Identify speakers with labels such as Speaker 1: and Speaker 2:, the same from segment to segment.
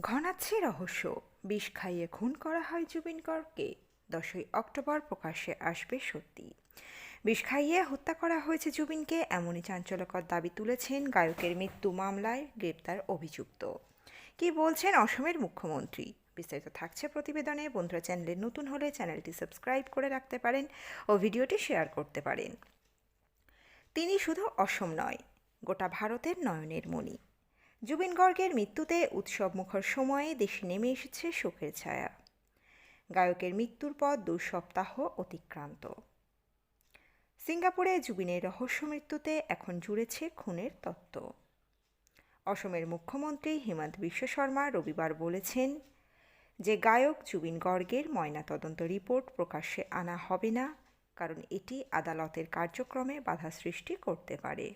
Speaker 1: ঘনাচ্ছে রহস্য। বিষ খাইয়ে খুন করা হয় জুবিন গর্গকে। দশই অক্টোবর প্রকাশ্যে আসবে সত্যি। বিষ খাইয়ে হত্যা করা হয়েছে জুবিনকে, এমনই চাঞ্চল্যকর দাবি তুলেছেন গায়কের মৃত্যু মামলায় গ্রেপ্তার অভিযুক্ত। কি বলছেন অসমের মুখ্যমন্ত্রী? বিস্তারিত থাকছে প্রতিবেদনে। বন্ধুরা, চ্যানেলে নতুন হলে চ্যানেলটি সাবস্ক্রাইব করে রাখতে পারেন ও ভিডিওটি শেয়ার করতে পারেন। তিনি শুধু অসম নয়, গোটা ভারতের নয়নের মণি। জুবিন গর্গের মৃত্যুতে উৎসব মুখর সময়ে দেশে নেমে এসেছে শোকের ছায়া। গায়কের মৃত্যুর পর দু সপ্তাহ অতিক্রান্ত। সিঙ্গাপুরে জুবিনের রহস্য মৃত্যুতে এখন জুড়েছে খুনের তত্ত্ব। অসমের মুখ্যমন্ত্রী হেমন্ত বিশ্ব শর্মা রবিবার বলেছেন, যে গায়ক জুবিন গর্গের ময়নাতদন্ত রিপোর্ট প্রকাশ্যে আনা হবে না, কারণ এটি আদালতের কার্যক্রমে বাধা সৃষ্টি করতে পারে।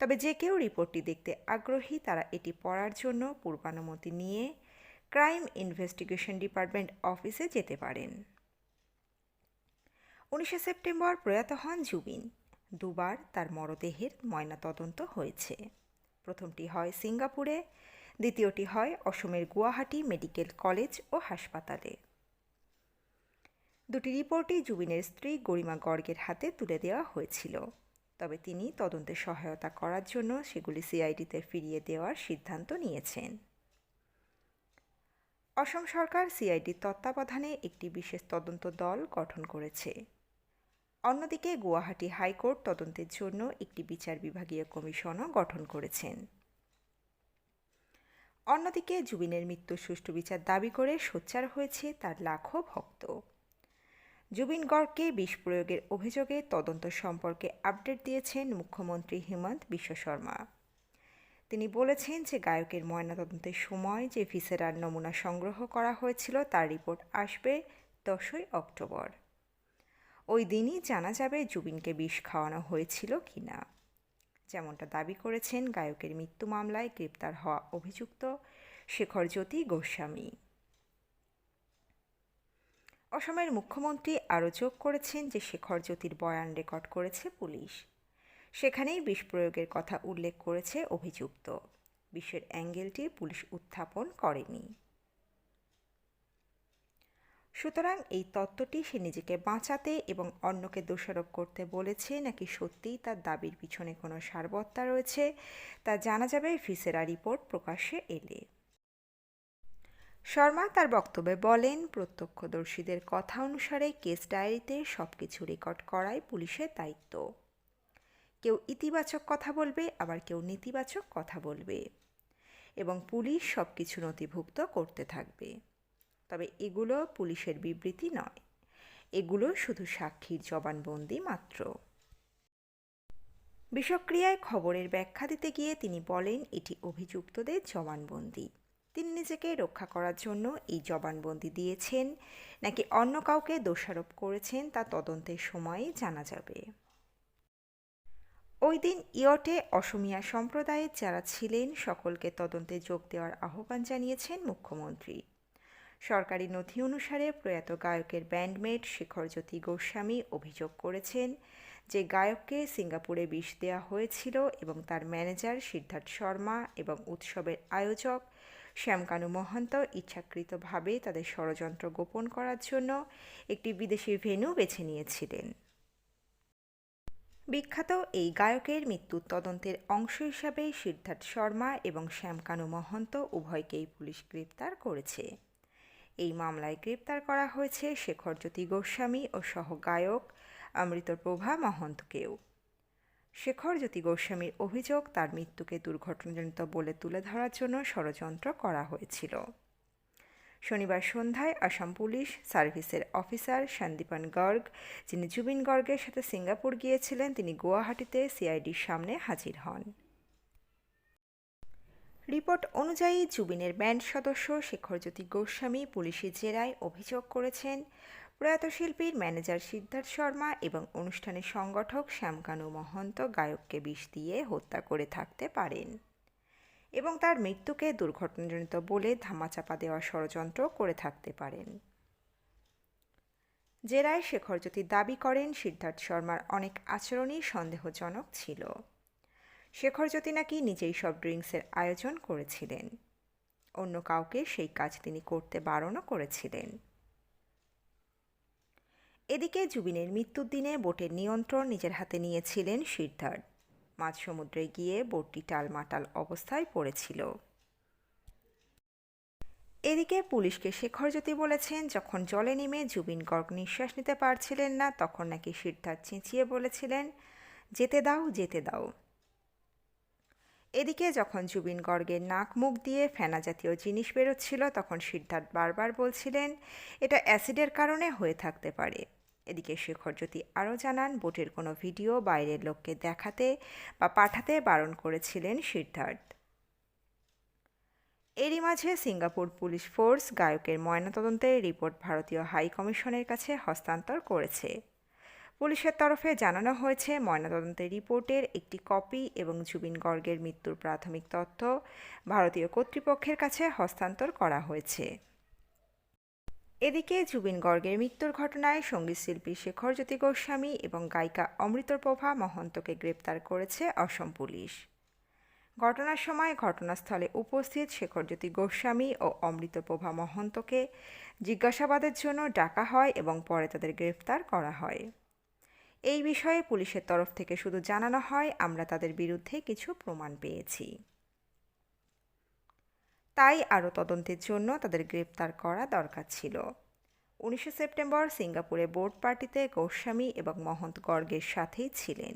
Speaker 1: তবে যে কেউ রিপোর্টটি দেখতে আগ্রহী, তারা এটি পড়ার জন্য পূর্বানুমতি নিয়ে ক্রাইম ইনভেস্টিগেশন ডিপার্টমেন্ট অফিসে যেতে পারেন। উনিশে সেপ্টেম্বর প্রয়াত হন জুবিন। দুবার তার মরদেহের ময়নাতদন্ত হয়েছে। প্রথমটি হয় সিঙ্গাপুরে, দ্বিতীয়টি হয় অসমের গুয়াহাটি মেডিকেল কলেজ ও হাসপাতালে। দুটি রিপোর্টই জুবিনের স্ত্রী গরিমা গর্গের হাতে তুলে দেওয়া হয়েছিল। তবে তিনি তদন্তে সহায়তা করার জন্য সেগুলি সিআইডিতে ফিরিয়ে দেওয়ার সিদ্ধান্ত নিয়েছেন। অসম সরকার সিআইডির তত্ত্বাবধানে একটি বিশেষ তদন্ত দল গঠন করেছে। অন্যদিকে গুয়াহাটি হাইকোর্ট তদন্তের জন্য একটি বিচার বিভাগীয় কমিশনও গঠন করেছেন। অন্যদিকে জুবিনের মৃত্যুর সুষ্ঠু বিচার দাবি করে সোচ্চার হয়েছে তার লাখো ভক্ত। জুবিন গর্গকে বিষ প্রয়োগের অভিযোগে তদন্ত সম্পর্কে আপডেট দিয়েছেন মুখ্যমন্ত্রী হেমন্ত বিশ্ব শর্মা। তিনি বলেছেন যে গায়কের ময়নাতদন্তের সময় যে ভিসেরার নমুনা সংগ্রহ করা হয়েছিল, তার রিপোর্ট আসবে দশই অক্টোবর। ওই দিনই জানা যাবে জুবিনকে বিষ খাওয়ানো হয়েছিল কি না যেমনটা দাবি করেছেন গায়কের মৃত্যু মামলায় গ্রেপ্তার হওয়া অভিযুক্ত শেখর জ্যোতি গোস্বামী। অসমের মুখ্যমন্ত্রী আরও যোগ করেছেন যে শেখর জ্যোতির বয়ান রেকর্ড করেছে পুলিশ। সেখানেই বিষ প্রয়োগের কথা উল্লেখ করেছে অভিযুক্ত। বিষের অ্যাঙ্গেলটি পুলিশ উত্থাপন করেনি। সুতরাং এই তত্ত্বটি সে নিজেকে বাঁচাতে এবং অন্যকে দোষারোপ করতে বলেছে নাকি সত্যিই তার দাবির পিছনে কোনো সারবত্তা রয়েছে, তা জানা যাবে ভিসেরা রিপোর্ট প্রকাশ্যে এলে। শর্মা তার বক্তব্যে বলেন, প্রত্যক্ষদর্শীদের কথা অনুসারে কেস ডায়েরিতে সব কিছু রেকর্ড করাই পুলিশের দায়িত্ব। কেউ ইতিবাচক কথা বলবে, আবার কেউ নেতিবাচক কথা বলবে। এবং পুলিশ সব কিছু নথিভুক্ত করতে থাকবে। তবে এগুলো পুলিশের বিবৃতি নয়। এগুলো শুধু সাক্ষীর জবানবন্দি মাত্র। বিষক্রিয়ায় খবরের ব্যাখ্যা দিতে গিয়ে তিনি বলেন, এটি অভিযুক্তদের জবানবন্দি। তিনি নিজেকে রক্ষা করার জন্য এই জবানবন্দি দিয়েছেন। নাকি অন্য কাউকে দোষারোপ করেছেন তা তদন্তের সময়ই জানা যাবে। ওই দিন ইয়টে অসমিয়া সম্প্রদায়ের যারা ছিলেন, সকলকে তদন্তে যোগ দেওয়ার আহ্বান জানিয়েছেন মুখ্যমন্ত্রী। সরকারি নথি অনুসারে প্রয়াত গায়কের ব্যান্ডমেট শেখরজ্যোতি গোস্বামী অভিযোগ করেছেন যে গায়ককে সিঙ্গাপুরে বিষ দেওয়া হয়েছিল এবং তার ম্যানেজার সিদ্ধার্থ শর্মা এবং উৎসবের আয়োজক শ্যামকানু মহন্ত ইচ্ছাকৃতভাবে তাদের ষড়যন্ত্র গোপন করার জন্য একটি বিদেশি ভেন্যু বেছে নিয়েছিলেন। বিখ্যাত এই গায়কের মৃত্যুর তদন্তের অংশ হিসাবে সিদ্ধার্থ শর্মা এবং শ্যামকানু মহন্ত উভয়কেই পুলিশ গ্রেপ্তার করেছে। এই মামলায় গ্রেপ্তার করা হয়েছে শেখরজ্যোতি গোস্বামী ও সহ গায়ক অমৃতপ্রভা মহন্তকেও। শেখর জ্যোতি গোস্বামীর অভিযোগ, তার মৃত্যুকে দুর্ঘটনাজনিত বলে তুলে ধরার জন্য ষড়যন্ত্র করা হয়েছিল। শনিবার সন্ধ্যায় আসাম পুলিশ সার্ভিসের অফিসার সন্দীপন গর্গ, যিনি জুবিন গর্গের সাথে সিঙ্গাপুর গিয়েছিলেন, তিনি গুয়াহাটিতে সিআইডির সামনে হাজির হন। রিপোর্ট অনুযায়ী জুবিনের ব্যান্ড সদস্য শেখরজ্যোতি গোস্বামী পুলিশি জেরায় অভিযোগ করেছেন প্রয়াত শিল্পীর ম্যানেজার সিদ্ধার্থ শর্মা এবং অনুষ্ঠানের সংগঠক শ্যামকানু মহন্ত গায়ককে বিষ দিয়ে হত্যা করে থাকতে পারেন। এবং তার মৃত্যুকে দুর্ঘটনাজনিত বলে ধামাচাপা দেওয়ার ষড়যন্ত্র করে থাকতে পারেন। জেরায় শেখরজ্যোতি দাবি করেন, সিদ্ধার্থ শর্মার অনেক আচরণই সন্দেহজনক ছিল। শেখরজ্যোতি নাকি নিজেই সব ড্রিঙ্কসের আয়োজন করেছিলেন। অন্য কাউকে সেই কাজ তিনি করতে বারণও করেছিলেন। এদিকে জুবিনের মৃত্যুর দিনে বোটের নিয়ন্ত্রণ নিজের হাতে নিয়েছিলেন সিদ্ধার্থ মাঝ সমুদ্রে গিয়ে বোটটি টালমাটাল অবস্থায় পড়েছিল। এদিকে পুলিশকে শেখরজ্যোতি বলেছেন, যখন জলে নেমে জুবিন গর্গ নিঃশ্বাস নিতে পারছিলেন না, তখন নাকি সিদ্ধার্থ চেঁচিয়ে বলেছিলেন, যেতে দাও যেতে দাও। এদিকে যখন জুবিন গর্গের নাক মুখ দিয়ে ফেনা জাতীয় জিনিস বেরোচ্ছিল, তখন সিদ্ধার্থ বারবার বলছিলেন, এটা অ্যাসিডের কারণে হয়ে থাকতে পারে। এদিকে শেখরজ্যোতি আরও জানান, বোটের কোনো ভিডিও বাইরের লোককে দেখাতে বা পাঠাতে বারণ করেছিলেন সিদ্ধার্থ। এরই মাঝে সিঙ্গাপুর পুলিশ ফোর্স গায়কের ময়নাতদন্তের রিপোর্ট ভারতীয় হাই কমিশনের কাছে হস্তান্তর করেছে। পুলিশের তরফে জানানো হয়েছে, ময়নাতদন্তের রিপোর্টের একটি কপি এবং জুবিন গর্গের মৃত্যুর প্রাথমিক তথ্য ভারতীয় কর্তৃপক্ষের কাছে হস্তান্তর করা হয়েছে। এদিকে জুবিন গর্গের মৃত্যুর ঘটনায় সঙ্গীতশিল্পী শেখরজ্যোতি গোস্বামী এবং গায়িকা অমৃতপ্রভা মহন্তকে গ্রেপ্তার করেছে অসম পুলিশ। ঘটনার সময় ঘটনাস্থলে উপস্থিত শেখরজ্যোতি গোস্বামী ও অমৃতপ্রভা মহন্তকে জিজ্ঞাসাবাদের জন্য ডাকা হয় এবং পরে তাদের গ্রেফতার করা হয়। এই বিষয়ে পুলিশের তরফ থেকে শুধু জানানো হয়, আমরা তাদের বিরুদ্ধে কিছু প্রমাণ পেয়েছি। তাই আরও তদন্তের জন্য তাদের গ্রেপ্তার করা দরকার ছিল। উনিশে সেপ্টেম্বর সিঙ্গাপুরে বোর্ড পার্টিতে গোস্বামী এবং মহন্ত গর্গের সাথেই ছিলেন।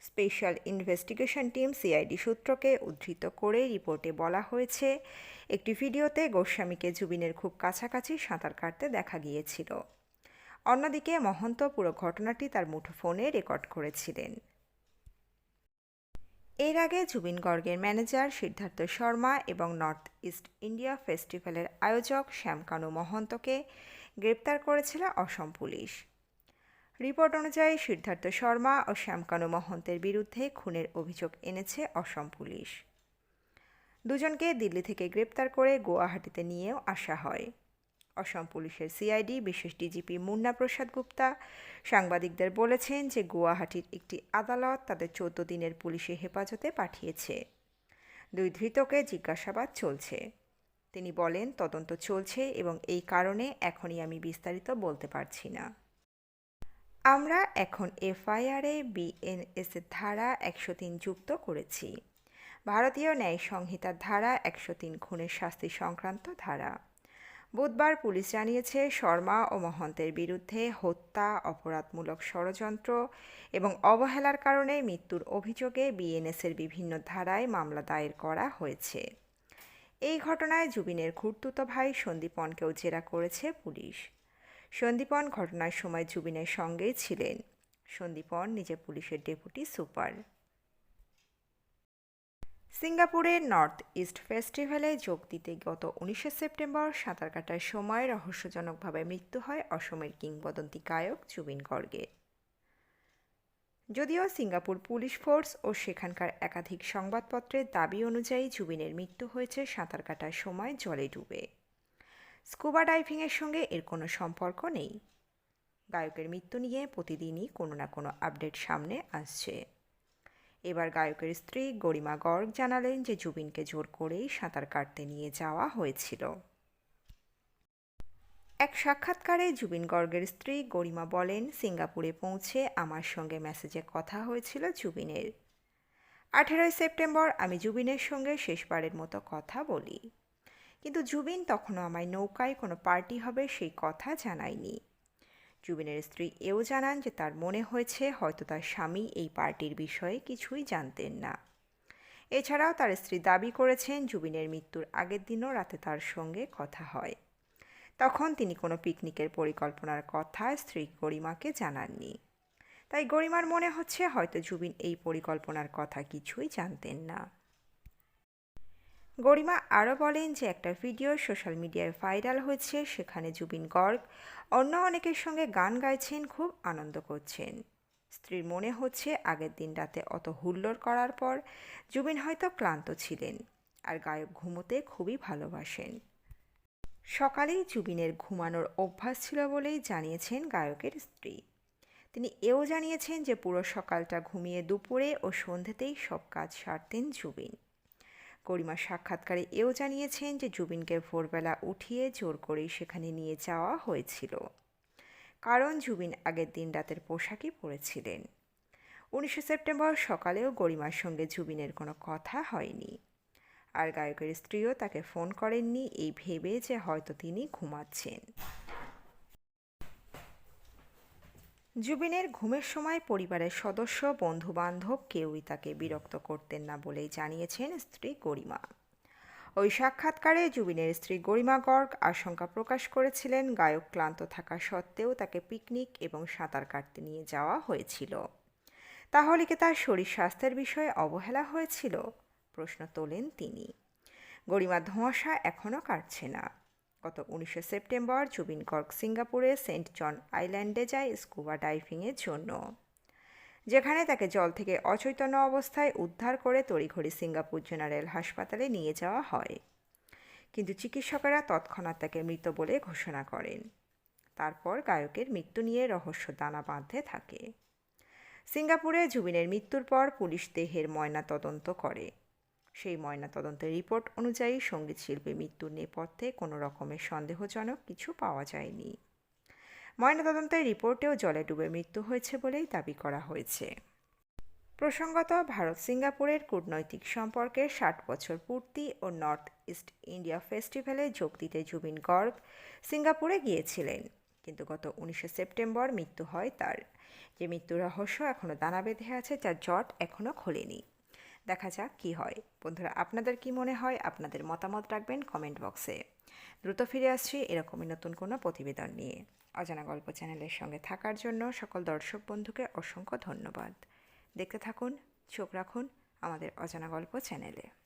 Speaker 1: স্পেশাল ইনভেস্টিগেশন টিম সিআইডি সূত্রকে উদ্ধৃত করে রিপোর্টে বলা হয়েছে, একটি ভিডিওতে গোস্বামীকে জুবিনের খুব কাছাকাছি সাঁতার কাটতে দেখা গিয়েছিল। অন্যদিকে মহন্ত পুরো ঘটনাটি তার মুঠোফোনে রেকর্ড করেছিলেন। এর আগে জুবিন গর্গের ম্যানেজার সিদ্ধার্থ শর্মা এবং নর্থ ইস্ট ইন্ডিয়া ফেস্টিভ্যালের আয়োজক শ্যামকানু মহন্তকে গ্রেপ্তার করেছিল অসম পুলিশ। রিপোর্ট অনুযায়ী সিদ্ধার্থ শর্মা ও শ্যামকানু মহন্তের বিরুদ্ধে খুনের অভিযোগ এনেছে অসম পুলিশ। দুজনকে দিল্লি থেকে গ্রেপ্তার করে গুয়াহাটিতে নিয়েও আসা হয়। অসম পুলিশের সিআইডি, বিশেষ ডিজিপি মুন্না প্রসাদ গুপ্তা। সাংবাদিকদের বলেছেন যে গুয়াহাটির একটি আদালত তাদের চোদ্দ দিনের পুলিশি হেফাজতে পাঠিয়েছে। দুই ধৃতকে জিজ্ঞাসাবাদ চলছে। তিনি বলেন, তদন্ত চলছে এবং এই কারণে এখনই আমি বিস্তারিত বলতে পারছি না। আমরা এখন এফআইআরে বিএনএসের ধারা একশো তিন যুক্ত করেছি। ভারতীয় ন্যায় সংহিতার ধারা একশো তিন খুনের শাস্তি সংক্রান্ত ধারা। বুধবার পুলিশ জানিয়েছে, শর্মা ও মহন্তের বিরুদ্ধে হত্যা, অপরাধমূলক ষড়যন্ত্র এবং অবহেলার কারণে মৃত্যুর অভিযোগে বিএনএসের বিভিন্ন ধারায় মামলা দায়ের করা হয়েছে। এই ঘটনায় জুবিনের খুর্তুতো ভাই সন্দীপনকেও জেরা করেছে পুলিশ। সন্দীপন ঘটনার সময় জুবিনের সঙ্গেই ছিলেন। সন্দীপন নিজে পুলিশের ডেপুটি সুপার। সিঙ্গাপুরের নর্থ ইস্ট ফেস্টিভ্যালে যোগ দিতে গত উনিশে সেপ্টেম্বর সাঁতার কাটার সময় রহস্যজনকভাবে মৃত্যু হয় অসমের কিংবদন্তি গায়ক জুবিন গর্গের যদিও সিঙ্গাপুর পুলিশ ফোর্স ও সেখানকার একাধিক সংবাদপত্রের দাবি অনুযায়ী জুবিনের মৃত্যু হয়েছে সাঁতার কাটার সময় জলে ডুবে। স্কুবা ডাইভিংয়ের সঙ্গে এর কোনো সম্পর্ক নেই। গায়কের মৃত্যু নিয়ে প্রতিদিনই কোনো না কোনো আপডেট সামনে আসছে। এবার গায়কের স্ত্রী গরিমা গর্গ জানালেন যে জুবিনকে জোর করেই সাঁতার কাটতে নিয়ে যাওয়া হয়েছিল। এক সাক্ষাৎকারে জুবিন গর্গের স্ত্রী গরিমা বলেন, সিঙ্গাপুরে পৌঁছে আমার সঙ্গে মেসেজে কথা হয়েছিল জুবিনের। আঠেরোই সেপ্টেম্বর আমি জুবিনের সঙ্গে শেষবারের মতো কথা বলি। কিন্তু জুবিন তখনও আমায় নৌকায় কোনো পার্টি হবে সেই কথা জানায়নি। জুবিনের স্ত্রী এও জানান যে তার মনে হয়েছে হয়তো তার স্বামী এই পার্টির বিষয়ে কিছুই জানতেন না। এছাড়াও তার স্ত্রী দাবি করেছেন জুবিনের মৃত্যুর আগের দিনও রাতে তার সঙ্গে কথা হয়। তখন তিনি কোনো পিকনিকের পরিকল্পনার কথা স্ত্রী গরিমাকে জানাননি। তাই গরিমার মনে হচ্ছে হয়তো জুবিন এই পরিকল্পনার কথা কিছুই জানতেন না। গরিমা আরও বলেন যে একটা ভিডিও সোশ্যাল মিডিয়ায় ভাইরাল হয়েছে, সেখানে জুবিন গর্গ, অন্য অনেকের সঙ্গে গান গাইছেন, খুব আনন্দ করছেন। স্ত্রীর মনে হচ্ছে আগের দিন রাতে অত হুল্লোড় করার পর জুবিন হয়তো ক্লান্ত ছিলেন আর গায়ক ঘুমোতে খুবই ভালোবাসেন। সকালেই জুবিনের ঘুমানোর অভ্যাস ছিল বলেই জানিয়েছেন গায়কের স্ত্রী। তিনি এও জানিয়েছেন যে পুরো সকালটা ঘুমিয়ে দুপুরে ও সন্ধ্যেতেই সব কাজ সারতেন জুবিন। গরিমা সাক্ষাৎকারে এও জানিয়েছেন যে জুবিনকে ভোরবেলা উঠিয়ে জোর করেই সেখানে নিয়ে যাওয়া হয়েছিল। কারণ জুবিন আগের দিন রাতের পোশাকই পরেছিলেন। উনিশে সেপ্টেম্বর সকালেও গরিমার সঙ্গে জুবিনের কোনো কথা হয়নি। আর গায়কের স্ত্রীও তাকে ফোন করেননি, এই ভেবে যে হয়তো তিনি ঘুমাচ্ছেন। জুবিনের ঘুমের সময় পরিবারের সদস্য বন্ধু বান্ধব কেউই তাকে বিরক্ত করতেন না বলেই জানিয়েছেন স্ত্রী গরিমা। ওই সাক্ষাৎকারে জুবিনের স্ত্রী গরিমা গর্গ আশঙ্কা প্রকাশ করেছিলেন, গায়ক ক্লান্ত থাকা সত্ত্বেও তাকে পিকনিক এবং সাঁতার কাটতে নিয়ে যাওয়া হয়েছিল। তাহলে কি তার শরীর স্বাস্থ্যের বিষয়ে অবহেলা হয়েছিল? প্রশ্ন তোলেন তিনি। গরিমার ধোঁয়াশা এখনও কাটছে না। গত উনিশে সেপ্টেম্বর জুবিন গর্গ সিঙ্গাপুরে সেন্ট জন আইল্যান্ডে যায় স্কুবা ডাইভিংয়ের জন্য। যেখানে তাকে জল থেকে অচৈতন্য অবস্থায় উদ্ধার করে তড়িঘড়ি সিঙ্গাপুর জেনারেল হাসপাতালে নিয়ে যাওয়া হয়। কিন্তু চিকিৎসকেরা তৎক্ষণাৎ তাকে মৃত বলে ঘোষণা করেন। তারপর গায়কের মৃত্যু নিয়ে রহস্য দানা বাঁধতে থাকে। সিঙ্গাপুরে জুবিনের মৃত্যুর পর পুলিশ দেহের ময়না তদন্ত করে। সেই ময়না তদন্তের রিপোর্ট অনুযায়ী সংগীত শিল্পী মৃত্যুর নেপথ্যে কোনো রকমের সন্দেহজনক কিছু পাওয়া যায়নি। ময়নাতদন্তের রিপোর্টেও জলে ডুবে মৃত্যু হয়েছে বলেই দাবি করা হয়েছে। প্রসঙ্গত, ভারত সিঙ্গাপুরের কূটনৈতিক সম্পর্কের ষাট বছর পূর্তি ও নর্থ ইস্ট ইন্ডিয়া ফেস্টিভ্যালে যোগ দিতে জুবিন গর্গ সিঙ্গাপুরে গিয়েছিলেন। কিন্তু গত উনিশে সেপ্টেম্বর মৃত্যু হয় তার। যে মৃত্যু রহস্য এখনও দানা বেঁধে আছে যার জট এখনও খোলেনি। দেখা যাক কী হয়। বন্ধুরা, আপনাদের কি মনে হয়? আপনাদের মতামত রাখবেন কমেন্ট বক্সে দ্রুত ফিরে আসছি এরকমই নতুন কোনো প্রতিবেদন নিয়ে। অজানা গল্প চ্যানেলের সঙ্গে থাকার জন্য সকল দর্শক বন্ধুকে অসংখ্য ধন্যবাদ। দেখতে থাকুন, চোখ রাখুন আমাদের অজানা গল্প চ্যানেলে।